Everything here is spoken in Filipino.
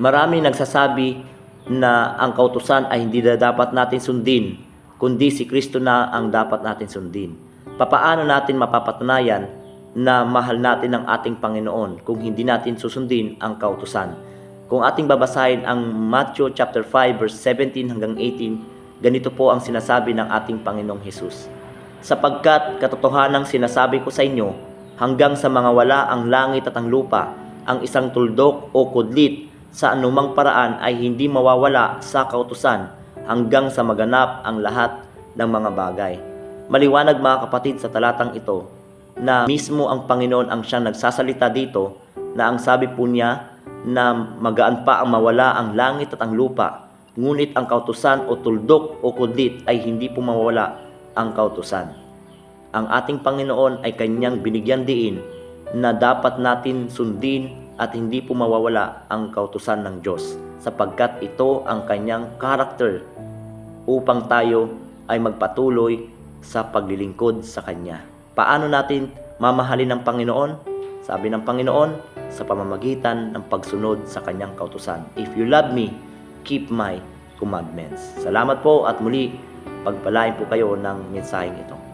Marami nagsasabi na ang kautusan ay hindi na dapat natin sundin, kundi si Kristo na ang dapat natin sundin. Papaano natin mapapatunayan na mahal natin ang ating Panginoon kung hindi natin susundin ang kautusan? Kung ating babasahin ang Matthew chapter 5 verse 17 hanggang 18, ganito po ang sinasabi ng ating Panginoong Hesus. Sapagkat katotohanang sinasabi ko sa inyo, hanggang sa mga wala ang langit at ang lupa, ang isang tuldok o kudlit sa anumang paraan ay hindi mawawala sa kautusan hanggang sa maganap ang lahat ng mga bagay. Maliwanag mga kapatid sa talatang ito na mismo ang Panginoon ang siyang nagsasalita dito na ang sabi po niya na magaan pa ang mawala ang langit at ang lupa ngunit ang kautusan o tuldok o kudlit ay hindi po mawawala ang kautusan. Ang ating Panginoon ay kanyang binigyan diin na dapat natin sundin at hindi po mawawala ang kautusan ng Diyos sapagkat ito ang kanyang karakter upang tayo ay magpatuloy sa paglilingkod sa Kanya. Paano natin mamahalin ng Panginoon? Sabi ng Panginoon, sa pamamagitan ng pagsunod sa Kanyang kautusan. If you love me, keep my commandments. Salamat po at muli, pagpalain po kayo ng mensaheng ito.